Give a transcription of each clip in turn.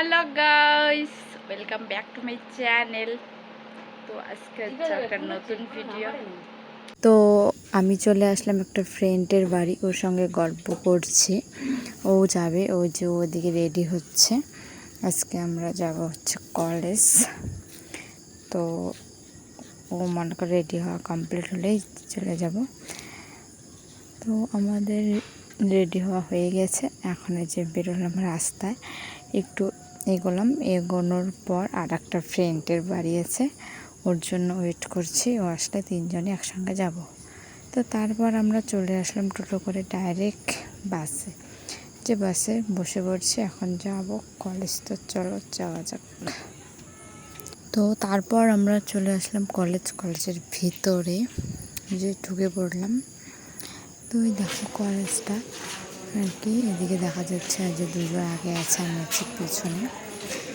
Hello guys welcome back to my channel তো আজকে হচ্ছে একটা নতুন ভিডিও তো আমি চলে আসলাম একটা ফ্রেন্ডের বাড়ি ওর সঙ্গে গল্প করছি। ও যাবে ও যে ওদিকে রেডি হচ্ছে। আজকে আমরা যাব হচ্ছে কলেজ তো ও মনে করে রেডি হওয়া কমপ্লিট হলেই চলে যাব। তো আমাদের রেডি হওয়া হয়ে গেছে। এখন এই যে বেরোলাম রাস্তায় একটু এগোলাম এগোনোর পর আর একটা ফ্রেন্ডের বাড়ি আছে। ওর জন্য ওয়েট করছি। ও আসলে তিনজনে একসঙ্গে যাব। তো তারপর আমরা চলে আসলাম টোটো করে ডাইরেক্ট বাসে যে বাসে বসে পড়ছি, এখন যাব। কলেজ তো চলো, যাওয়া যাক। তো তারপর আমরা চলে আসলাম কলেজ কলেজের ভিতরে যে ঢুকে পড়লাম। তো ওই দেখো কলেজটা আর কি, এদিকে দেখা যাচ্ছে যে দুজন আগে আছে, আমি আছি পেছনে।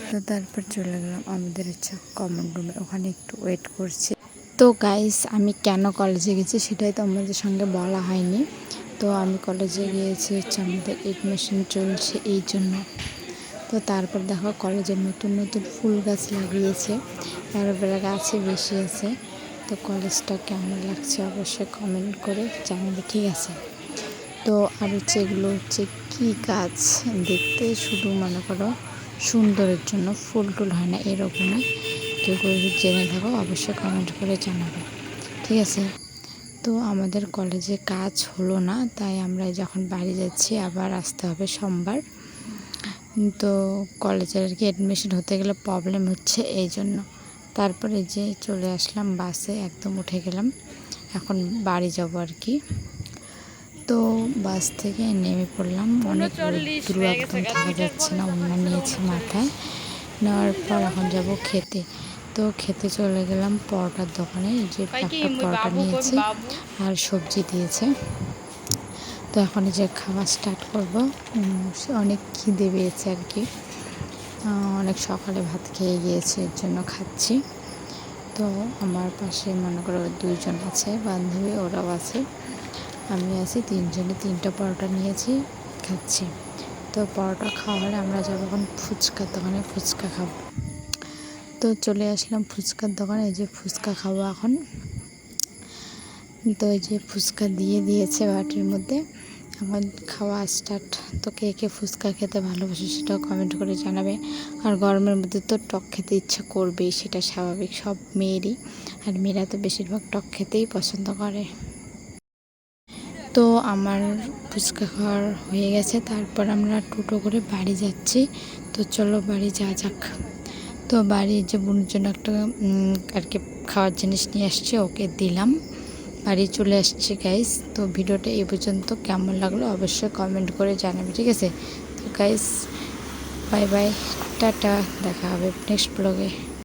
তো তারপর চলে গেলাম, আমাদের হচ্ছে কমন রুমে ওখানে একটু ওয়েট করছি। তো গাইস আমি কেন কলেজে গেছি সেটাই তো আমাদের সঙ্গে বলা হয়নি। তো আমি কলেজে গিয়েছি হচ্ছে আমাদের এডমিশন চলছে এই জন্য। তো তারপর দেখো কলেজের নতুন নতুন ফুল গাছ লাগিয়েছে, অ্যালোভেরা গাছে বেশি আছে। তো কলেজটা কেমন লাগছে অবশ্যই কমেন্ট করে জানাবে, ঠিক আছে? তো আর হচ্ছে এগুলো হচ্ছে কী গাছ দেখতে শুধু মনে করো সুন্দরের জন্য ফুল টুল হয় না, এরকমই। কেউ কেউ জেনে থাকো অবশ্যই কমেন্ট করে জানাবে। ঠিক আছে? তো আমাদের কলেজে কাজ হলো না, তাই আমরা যখন বাড়ি যাচ্ছি আবার আসতে হবে সোমবার। তো কলেজের আর কি অ্যাডমিশন হতে গেলে প্রবলেম হচ্ছে এই জন্য তারপরে যে চলে আসলাম বাসে একদম উঠে গেলাম। এখন বাড়ি যাব আর কি। তো বাস থেকে নেমে পড়লাম। অনেক দূর একদম থাকা যাচ্ছে না অন্য নিয়েছি মাথায়। নেওয়ার পর এখন যাব খেতে। তো খেতে চলে গেলাম পরোটার দোকানে এই যে একটা পরোটা নিয়েছি আর সবজি দিয়েছে। তো এখন যে খাওয়া স্টার্ট করব। অনেক খিদে পেয়েছে আর কি। অনেক সকালে ভাত খেয়ে গিয়েছে এর জন্য খাচ্ছি। তো আমার পাশে মনে করো দুইজন আছে বান্ধবী ওরাও আছে। আমি আছি, তিনজনে তিনটা পরোটা নিয়েছি, খাচ্ছি। তো পরোটা খাওয়া হলে আমরা যাব এখন ফুচকার দোকানে, ফুচকা খাব। তো চলে আসলাম ফুচকার দোকানে, এই যে ফুচকা খাব এখন। তো এই যে ফুচকা দিয়ে দিয়েছে বাটির মধ্যে এখন খাওয়া স্টার্ট তো কে কে ফুচকা খেতে ভালোবাসে সেটাও কমেন্ট করে জানাবে। আর গরমের মধ্যে তো টক খেতে ইচ্ছা করবেই, সেটা স্বাভাবিক, সব মেয়েরই। আর মেয়েরা তো বেশিরভাগ টক খেতেই পছন্দ করে। তো আমার ফুচকা খাওয়ার হয়ে গেছে, তারপর আমরা টোটো করে বাড়ি যাচ্ছি। তো চলো বাড়ি যাওয়া যাক। তো বাড়ি যে বোনের জন্য একটা আর কি খাওয়ার জিনিস নিয়ে আসছে, ওকে দিলাম। বাড়ি চলে আসছে গাইস তো ভিডিওটা এই পর্যন্ত কেমন লাগল অবশ্যই কমেন্ট করে জানাবে, ঠিক আছে? তো গাইস বাই বাই টাটা, দেখা হবে নেক্সট ব্লগে